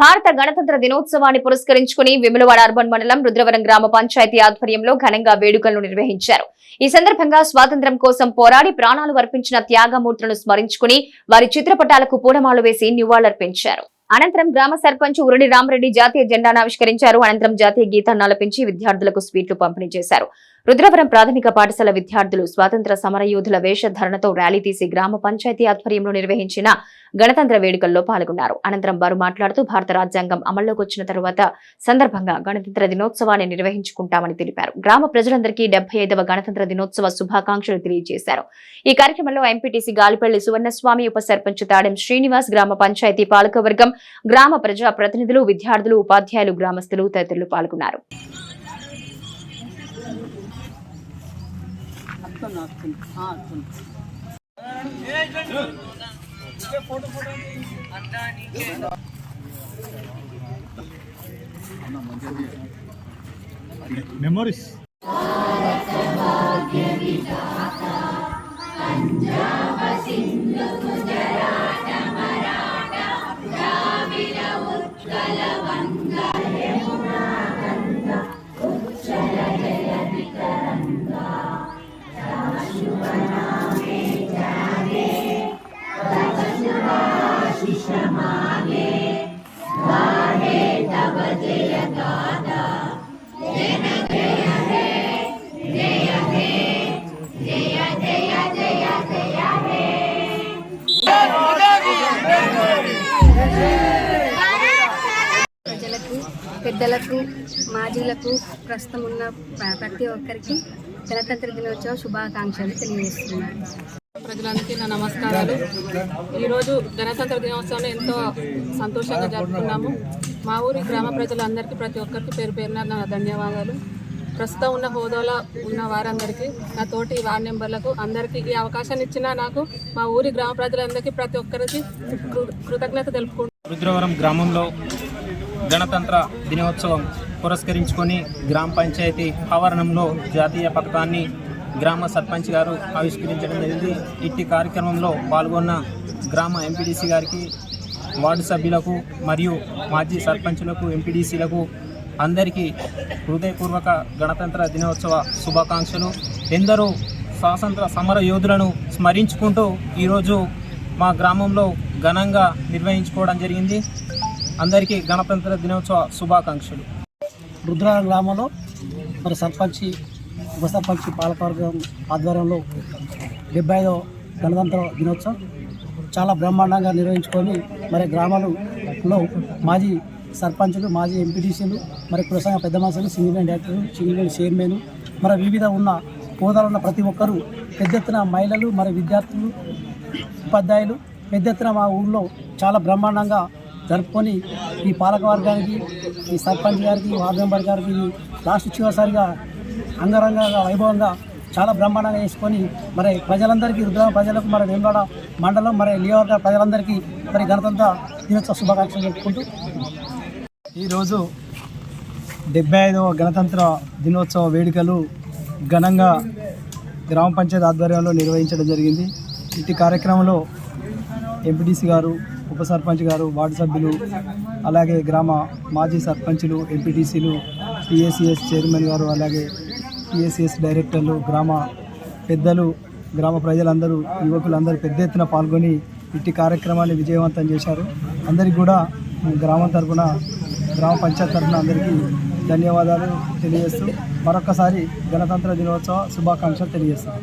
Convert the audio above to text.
భారత గణతంత్ర దినోత్సవాన్ని పురస్కరించుకుని విమలవాడ అర్బన్ మండలం రుద్రవరం గ్రామ పంచాయతీ ఆధ్వర్యంలో ఘనంగా వేడుకలను నిర్వహించారు. ఈ సందర్భంగా స్వాతంత్ర్యం కోసం పోరాడి ప్రాణాలు అర్పించిన త్యాగమూర్తులను స్మరించుకుని వారి చిత్రపటాలకు పూలమాలు వేసి నివాళులర్పించారు. అనంతరం గ్రామ సర్పంచ్ ఉరడి రామరెడ్డి జాతీయ జెండాను ఆవిష్కరించారు. అనంతరం జాతీయ గీతాన్ని ఆలపించి విద్యార్థులకు స్వీట్లు పంపిణీ చేశారు. రుద్రవరం ప్రాథమిక పాఠశాల విద్యార్థులు స్వాతంత్ర సమరయోధుల వేషధరణతో ర్యాలీ తీసి గ్రామ పంచాయతీ ఆధ్వర్యంలో నిర్వహించిన గణతంత్ర వేడుకల్లో పాల్గొన్నారు. అనంతరం వారు మాట్లాడుతూ భారత రాజ్యాంగం అమల్లోకి వచ్చిన తరువాత సందర్భంగా గణతంత్ర దినోత్సవాన్ని నిర్వహించుకుంటామని తెలిపారు. గ్రామ ప్రజలందరికీ డెబ్బై ఐదవ గణతంత్ర దినోత్సవ శుభాకాంక్షలు తెలియజేశారు. ఈ కార్యక్రమంలో ఎంపీటీసీ గాలిపల్లి సువర్ణస్వామి ఉప సర్పంచ్ తాడెం శ్రీనివాస్ గ్రామ పంచాయతీ పాలకవర్గం గ్రామ ప్రజా ప్రతినిధులు విద్యార్థులు ఉపాధ్యాయులు గ్రామస్తులు తదితరులు పాల్గొన్నారు. మెమోరీస్ ప్రజలకు పెద్దలకు మాజీలకు ప్రస్తుతం ఉన్న ప్ర- ప్రతి ఒక్కరికి గణతంత్ర దినోత్సవ శుభాకాంక్షలు తెలియజేస్తున్నాను. ప్రజలందరికీ నా నమస్కారాలు. ఈరోజు గణతంత్ర దినోత్సవాన్ని ఎంతో సంతోషంగా జరుపుకున్నాము. మా ఊరి గ్రామ ప్రజలందరికీ ప్రతి ఒక్కరికి పేరు పేరున నా ధన్యవాదాలు. ప్రస్తుతం ఉన్న హోదాలో ఉన్న వారందరికీ నా తోటి వార్డు మెంబర్లకు అందరికీ ఈ అవకాశాన్ని ఇచ్చిన నాకు మా ఊరి గ్రామ ప్రజలందరికీ ప్రతి ఒక్కరికి కృ- కృతజ్ఞత తెలుపుకుంటున్నాను. రుద్రవరం గ్రామంలో గణతంత్ర దినోత్సవం పురస్కరించుకొని గ్రామ పంచాయతీ ఆవరణంలో జాతీయ పథకాన్ని గ్రామ సర్పంచ్ గారు ఆవిష్కరించడం జరిగింది. ఇట్టి కార్యక్రమంలో పాల్గొన్న గ్రామ ఎంపీడీసీ గారికి వార్డు సభ్యులకు మరియు మాజీ సర్పంచులకు ఎంపీడీసీలకు అందరికీ హృదయపూర్వక గణతంత్ర దినోత్సవ శుభాకాంక్షలు. ఎందరో స్వాతంత్ర సమర యోధులను స్మరించుకుంటూ ఈరోజు మా గ్రామంలో ఘనంగా నిర్వహించుకోవడం జరిగింది. అందరికీ గణతంత్ర దినోత్సవ శుభాకాంక్షలు. రుద్ర గ్రామంలో మరి సర్పంచి ఉప సర్పంచి పాలకవర్గం ఆధ్వర్యంలో డెబ్బై ఐదో గణతంత్ర దినోత్సవం చాలా బ్రహ్మాండంగా నిర్వహించుకొని మరి గ్రామాలలో మాజీ సర్పంచులు మాజీ ఎంపీటీసీలు మరి కులసంగ పెద్ద మనుషులు సింగిల్ డైరెక్టర్లు సింగిల్ చైర్మన్ మరి వివిధ ఉన్న హోదాలో ఉన్న ప్రతి ఒక్కరూ పెద్ద ఎత్తున మహిళలు మరి విద్యార్థులు ఉపాధ్యాయులు పెద్ద ఎత్తున మా ఊళ్ళో చాలా బ్రహ్మాండంగా జరుపుకొని ఈ పాలకవర్గానికి ఈ సర్పంచ్ గారికి వార్డు మెంబర్ గారికి లాస్ట్ చివరిసారిగా అంగరంగ వైభవంగా చాలా బ్రహ్మాండంగా చేసుకొని మరి ప్రజలందరికీ రుద్ర ప్రజలకు మరి వేమవాడ మండలం మరి నియోజకవర్గ ప్రజలందరికీ మరి గణతంత్ర దినోత్సవ శుభాకాంక్షలు చెప్పుకుంటూ ఈరోజు డెబ్బై ఐదవ గణతంత్ర దినోత్సవ వేడుకలు ఘనంగా గ్రామ పంచాయతీ ఆధ్వర్యంలో నిర్వహించడం జరిగింది. ఇటు కార్యక్రమంలో ఎంపీటీసీ గారు ఉప సర్పంచ్ గారు వార్డు సభ్యులు అలాగే గ్రామ మాజీ సర్పంచులు ఎంపీటీసీలు టీఏసీఎస్ చైర్మన్ గారు అలాగే టీఏసీఎస్ డైరెక్టర్లు గ్రామ పెద్దలు గ్రామ ప్రజలందరూ యువకులందరూ పెద్ద ఎత్తున పాల్గొని ఇట్టి కార్యక్రమాన్ని విజయవంతం చేశారు. అందరికీ కూడా గ్రామం తరఫున గ్రామ పంచాయత్ తరఫున అందరికీ ధన్యవాదాలు తెలియజేస్తూ మరొకసారి గణతంత్ర దినోత్సవ శుభాకాంక్షలు తెలియజేస్తాను.